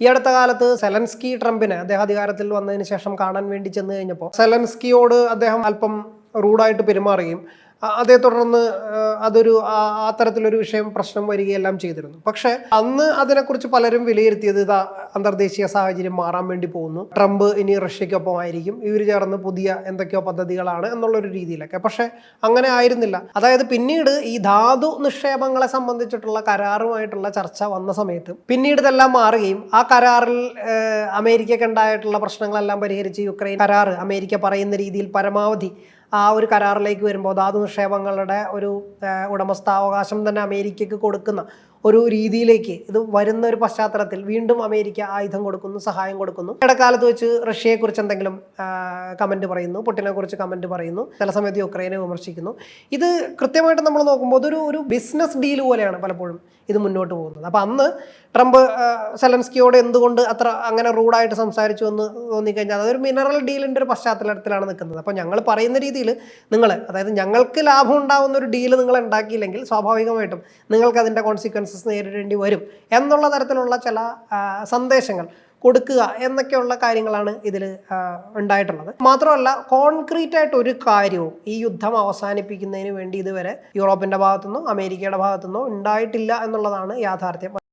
ഈ അടുത്ത കാലത്ത് സെലൻസ്കി ട്രംപിനെ അദ്ദേഹം അധികാരത്തിൽ വന്നതിന് ശേഷം കാണാൻ വേണ്ടി ചെന്ന് കഴിഞ്ഞപ്പോൾ സെലൻസ്കിയോട് അദ്ദേഹം അല്പം റൂഡായിട്ട് പെരുമാറുകയും അതേ തുടർന്ന് അതൊരു ആ- വിഷയം പ്രശ്നം വരികയെല്ലാം ചെയ്തിരുന്നു. പക്ഷേ അന്ന് അതിനെക്കുറിച്ച് പലരും വിലയിരുത്തിയത് ഇതാ അന്തർദേശീയ സാഹചര്യം മാറാൻ വേണ്ടി പോകുന്നു. ട്രംപ് ഇനി റഷ്യക്കൊപ്പം ആയിരിക്കും ഇവർ ചേർന്ന് പുതിയ എന്തൊക്കെയോ പദ്ധതികളാണ് എന്നുള്ളൊരു രീതിയിലൊക്കെ. പക്ഷേ അങ്ങനെ ആയിരുന്നില്ല. അതായത് പിന്നീട് ഈ ധാതു നിക്ഷേപങ്ങളെ സംബന്ധിച്ചിട്ടുള്ള കരാറുമായിട്ടുള്ള ചർച്ച വന്ന സമയത്ത് പിന്നീട് ഇതെല്ലാം മാറുകയും ആ കരാറിൽ അമേരിക്കയ്ക്ക് ഉണ്ടായിട്ടുള്ള പ്രശ്നങ്ങളെല്ലാം പരിഹരിച്ച് യുക്രൈൻ കരാർ അമേരിക്ക പറയുന്ന രീതിയിൽ പരമാവധി ആ ഒരു കരാറിലേക്ക് വരുമ്പോൾ ധാതു നിക്ഷേപങ്ങളുടെ ഒരു ഉടമസ്ഥാവകാശം തന്നെ അമേരിക്കയ്ക്ക് കൊടുക്കുന്ന ഒരു രീതിയിലേക്ക് ഇത് വരുന്ന ഒരു പശ്ചാത്തലത്തിൽ വീണ്ടും അമേരിക്ക ആയുധം കൊടുക്കുന്നു സഹായം കൊടുക്കുന്നു. ഇടക്കാലത്ത് വെച്ച് റഷ്യയെക്കുറിച്ച് എന്തെങ്കിലും കമന്റ് പറയുന്നു പുട്ടിനെ കുറിച്ച് കമന്റ് പറയുന്നു ചില സമയത്ത് യുക്രൈനെ വിമർശിക്കുന്നു. ഇത് കൃത്യമായിട്ട് നമ്മൾ നോക്കുമ്പോൾ അതൊരു ഒരു ബിസിനസ് ഡീൽ പോലെയാണ് പലപ്പോഴും ഇത് മുന്നോട്ട് പോകുന്നത്. അപ്പം അന്ന് ട്രംപ് സെലൻസ്കിയോട് എന്തുകൊണ്ട് അത്ര അങ്ങനെ റൂഡായിട്ട് സംസാരിച്ചു എന്ന് തോന്നിക്കഴിഞ്ഞാൽ അതൊരു മിനറൽ ഡീലിന്റെ ഒരു പശ്ചാത്തലത്തിലാണ് നിൽക്കുന്നത്. അപ്പോൾ ഞങ്ങൾ പറയുന്ന രീതിയിൽ നിങ്ങൾ അതായത് ഞങ്ങൾക്ക് ലാഭം ഉണ്ടാകുന്ന ഒരു ഡീൽ നിങ്ങൾ ഉണ്ടാക്കിയില്ലെങ്കിൽ സ്വാഭാവികമായിട്ടും നിങ്ങൾക്ക് അതിന്റെ കോൺസിക്വൻസസ് നേരിടേണ്ടി വരും എന്നുള്ള തരത്തിലുള്ള ചില സന്ദേശങ്ങൾ കൊടുക്കുക എന്നൊക്കെയുള്ള കാര്യങ്ങളാണ് ഇതിൽ ഉണ്ടായിട്ടുള്ളത്. മാത്രമല്ല കോൺക്രീറ്റ് ആയിട്ട് ഒരു കാര്യവും ഈ യുദ്ധം അവസാനിപ്പിക്കുന്നതിന് വേണ്ടി ഇതുവരെ യൂറോപ്പിന്റെ ഭാഗത്തുനിന്നോ അമേരിക്കയുടെ ഭാഗത്തുനിന്നോ ഉണ്ടായിട്ടില്ല എന്നുള്ളതാണ് യാഥാർത്ഥ്യം.